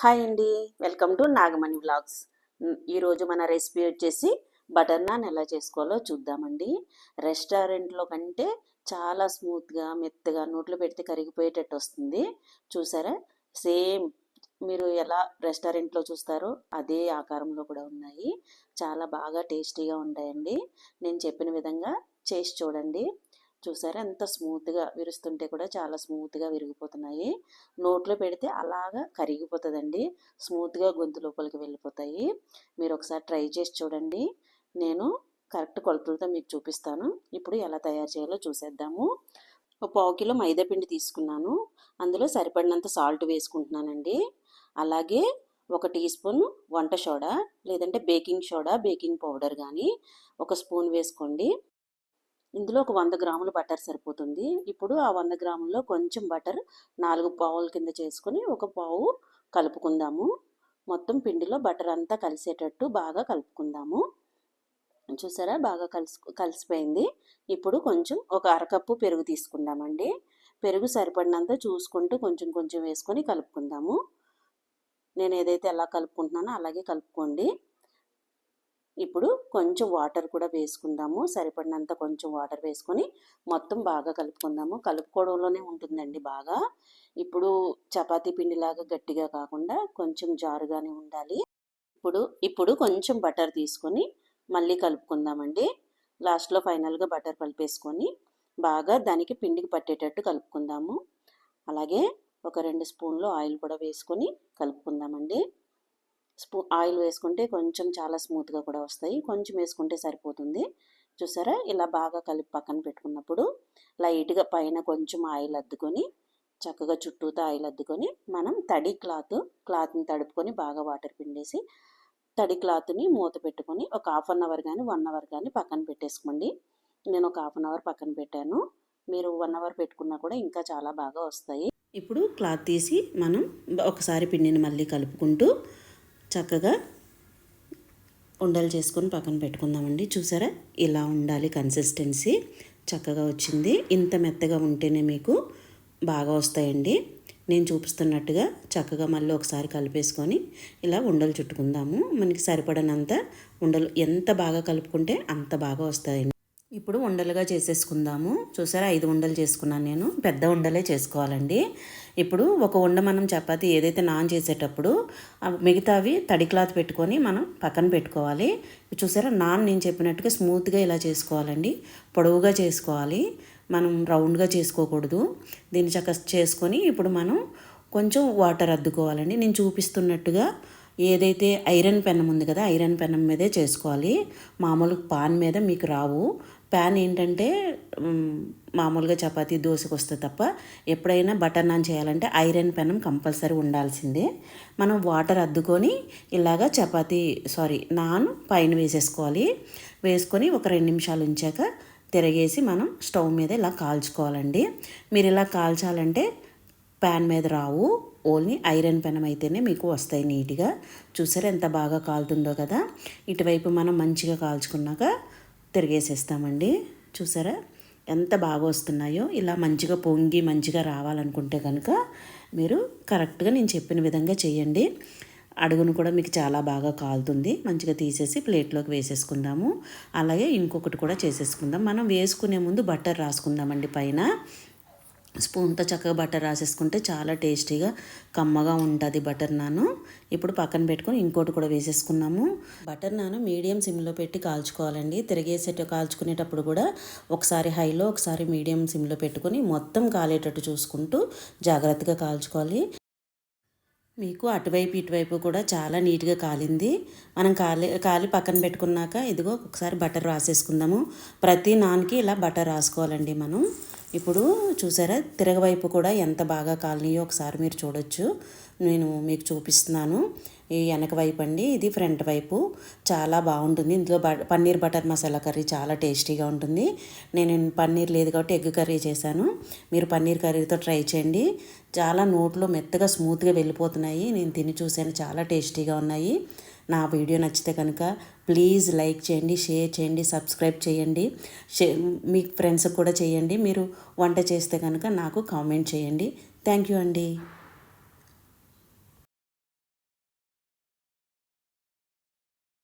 Hi అండి. Welcome to Nagamani vlogs. ఈరోజు మన రెసిపీ వచ్చేసి బటర్ నాన్ ఎలా చేసుకోవాలో చూద్దామండి. రెస్టారెంట్లో కంటే చాలా స్మూత్గా మెత్తగా నోట్లో పెడితే కరిగిపోయేటట్టు వస్తుంది. చూసారా? సేమ్ మీరు ఎలా రెస్టారెంట్లో చూస్తారో అదే ఆకారంలో కూడా ఉన్నాయి. చాలా బాగా టేస్టీగా ఉంటాయండి. నేను చెప్పిన విధంగా చేసి చూడండి. చూసారా? ఎంత స్మూత్గా విరుస్తుంటే కూడా చాలా స్మూత్గా విరిగిపోతున్నాయి. నోట్లో పెడితే అలాగా కరిగిపోతుందండి. స్మూత్గా గొంతు లోపలికి వెళ్ళిపోతాయి. మీరు ఒకసారి ట్రై చేసి చూడండి. నేను కరెక్ట్ కొలతలతో మీకు చూపిస్తాను. ఇప్పుడు ఎలా తయారు చేయాలో చూసేద్దాము. ఒక పావు కిలో మైదాపిండి తీసుకున్నాను. అందులో సరిపడినంత సాల్ట్ వేసుకుంటున్నానండి. అలాగే ఒక టీ స్పూన్ వంట సోడా లేదంటే బేకింగ్ సోడా బేకింగ్ పౌడర్ కానీ ఒక స్పూన్ వేసుకోండి. ఇందులో ఒక వంద గ్రాముల బటర్ సరిపోతుంది. ఇప్పుడు ఆ వంద గ్రాముల్లో కొంచెం బటర్ నాలుగు పావుల కింద చేసుకొని ఒక పావు కలుపుకుందాము. మొత్తం పిండిలో బటర్ అంతా కలిసేటట్టు బాగా కలుపుకుందాము. చూసారా? బాగా కలిసి కలిసిపోయింది. ఇప్పుడు కొంచెం ఒక అరకప్పు పెరుగు తీసుకుందామండి. పెరుగు సరిపడినంత చూసుకుంటూ కొంచెం కొంచెం వేసుకొని కలుపుకుందాము. నేను ఏదైతే ఎలా కలుపుకుంటున్నానో అలాగే కలుపుకోండి. ఇప్పుడు కొంచెం వాటర్ కూడా వేసుకుందాము. సరిపడినంత కొంచెం వాటర్ వేసుకొని మొత్తం బాగా కలుపుకుందాము. కలుపుకోవడంలోనే ఉంటుందండి బాగా. ఇప్పుడు చపాతీ పిండిలాగా గట్టిగా కాకుండా కొంచెం జారుగానే ఉండాలి. ఇప్పుడు ఇప్పుడు కొంచెం బటర్ తీసుకొని మళ్ళీ కలుపుకుందామండి. లాస్ట్లో ఫైనల్గా బటర్ కలిపేసుకొని బాగా దానికి పిండికి పట్టేటట్టు కలుపుకుందాము. అలాగే ఒక రెండు స్పూన్లు ఆయిల్ కూడా వేసుకొని కలుపుకుందామండి. స్పూ ఆయిల్ వేసుకుంటే కొంచెం చాలా స్మూత్గా కూడా వస్తాయి. కొంచెం వేసుకుంటే సరిపోతుంది. చూసారా? ఇలా బాగా కలిపి పక్కన పెట్టుకున్నప్పుడు లైట్గా పైన కొంచెం ఆయిల్ అద్దుకొని చక్కగా చుట్టూతో ఆయిల్ అద్దుకొని మనం తడి క్లాత్ క్లాత్ని తడుపుకొని బాగా వాటర్ పిండేసి తడి క్లాత్ని మూత పెట్టుకొని ఒక హాఫ్ అన్ అవర్ కానీ వన్ అవర్ కానీ పక్కన పెట్టేసుకోండి. నేను ఒక హాఫ్ అన్ అవర్ పక్కన పెట్టాను. మీరు వన్ అవర్ పెట్టుకున్నా కూడా ఇంకా చాలా బాగా వస్తాయి. ఇప్పుడు క్లాత్ తీసి మనం ఒకసారి పిండిని మళ్ళీ కలుపుకుంటూ చక్కగా ఉండలు చేసుకొని పక్కన పెట్టుకుందామండి. చూసారా? ఇలా ఉండాలి కన్సిస్టెన్సీ చక్కగా వచ్చింది. ఇంత మెత్తగా ఉంటేనే మీకు బాగా వస్తాయండి. నేను చూపిస్తున్నట్టుగా చక్కగా మళ్ళీ ఒకసారి కలిపేసుకొని ఇలా ఉండలు చుట్టుకుందాము. మనకి సరిపడనంత ఉండలు ఎంత బాగా కలుపుకుంటే అంత బాగా వస్తాయండి. ఇప్పుడు ఉండలుగా చేసేసుకుందాము. చూసారా? ఐదు ఉండలు చేసుకున్నాను నేను. పెద్ద ఉండలే చేసుకోవాలండి. ఇప్పుడు ఒక ఉండ మనం చపాతి ఏదైతే నాన్ చేసేటప్పుడు మిగతావి తడి క్లాత్ పెట్టుకొని మనం పక్కన పెట్టుకోవాలి. చూసారా? నాన్ నేను చెప్పినట్టుగా స్మూత్గా ఇలా చేసుకోవాలండి. పొడవుగా చేసుకోవాలి. మనం రౌండ్గా చేసుకోకూడదు. దీన్ని చక్క చేసుకొని ఇప్పుడు మనం కొంచెం వాటర్ అద్దుకోవాలండి. నేను చూపిస్తున్నట్టుగా ఏదైతే ఐరన్ పెన్నం ఉంది కదా ఐరన్ పెన్నం మీదే చేసుకోవాలి. మామూలు పాన్ మీద మీకు రావు. ప్యాన్ ఏంటంటే మామూలుగా చపాతీ దోశకు వస్తే తప్ప ఎప్పుడైనా బటర్ నాన్ చేయాలంటే ఐరన్ పెనం కంపల్సరీ ఉండాల్సిందే. మనం వాటర్ అద్దుకొని ఇలాగా చపాతీ సారీ నాన్ పైన వేసేసుకోవాలి. వేసుకొని ఒక రెండు నిమిషాలు ఉంచాక తిరగేసి మనం స్టవ్ మీద ఇలా కాల్చుకోవాలండి. మీరు ఇలా కాల్చాలంటే ప్యాన్ మీద రావు ఓన్లీ ఐరన్ పెనం అయితేనే మీకు వస్తాయి నీట్గా. చూసారా ఎంత బాగా కాలుతుందో కదా? ఇటువైపు మనం మంచిగా కాల్చుకున్నాక తిరిగేసేస్తామండి. చూసారా? ఎంత బాగా వస్తున్నాయో. ఇలా మంచిగా పొంగి మంచిగా రావాలనుకుంటే కనుక మీరు కరెక్ట్గా నేను చెప్పిన విధంగా చేయండి. అడుగును కూడా మీకు చాలా బాగా కాలుతుంది. మంచిగా తీసేసి ప్లేట్లోకి వేసేసుకుందాము. అలాగే ఇంకొకటి కూడా చేసేసుకుందాం. మనం వేసుకునే ముందు బట్టర్ రాసుకుందామండి పైన. స్పూన్తో చక్కగా బటర్ రాసేసుకుంటే చాలా టేస్టీగా కమ్మగా ఉంటుంది బటర్ నాను. ఇప్పుడు పక్కన పెట్టుకొని ఇంకోటి కూడా వేసేసుకున్నాము. బటర్ నాను మీడియం సిమ్లో పెట్టి కాల్చుకోవాలండి. తిరిగేసేట కాల్చుకునేటప్పుడు కూడా ఒకసారి హైలో ఒకసారి మీడియం సిమ్లో పెట్టుకొని మొత్తం కాలేటట్టు చూసుకుంటూ జాగ్రత్తగా కాల్చుకోవాలి. మీకు అటువైపు ఇటువైపు కూడా చాలా నీట్గా కాలింది. మనం కాలి కాలి పక్కన పెట్టుకున్నాక ఇదిగో ఒకసారి బటర్ రాసేసుకుందాము. ప్రతి నాన్కి ఇలా బటర్ రాసుకోవాలండి మనం. ఇప్పుడు చూసారా తిరగవైపు కూడా ఎంత బాగా కాలనీయో ఒకసారి మీరు చూడొచ్చు. నేను మీకు చూపిస్తున్నాను. ఈ వెనక వైపు అండి ఇది ఫ్రంట్ వైపు. చాలా బాగుంటుంది. ఇందులో పన్నీర్ బటర్ మసాలా కర్రీ చాలా టేస్టీగా ఉంటుంది. నేను పన్నీర్ లేదు కాబట్టి ఎగ్ కర్రీ చేశాను. మీరు పన్నీర్ కర్రీతో ట్రై చేయండి. చాలా నోట్లో మెత్తగా స్మూత్గా వెళ్ళిపోతున్నాయి. నేను తిని చూశాను చాలా టేస్టీగా ఉన్నాయి. నా వీడియో నచ్చితే కనుక ప్లీజ్ లైక్ చేయండి షేర్ చేయండి సబ్స్క్రైబ్ చేయండి. మీ ఫ్రెండ్స్కి కూడా చేయండి. మీరు వంట చేస్తే కనుక నాకు కామెంట్ చేయండి. థ్యాంక్ యూ అండి.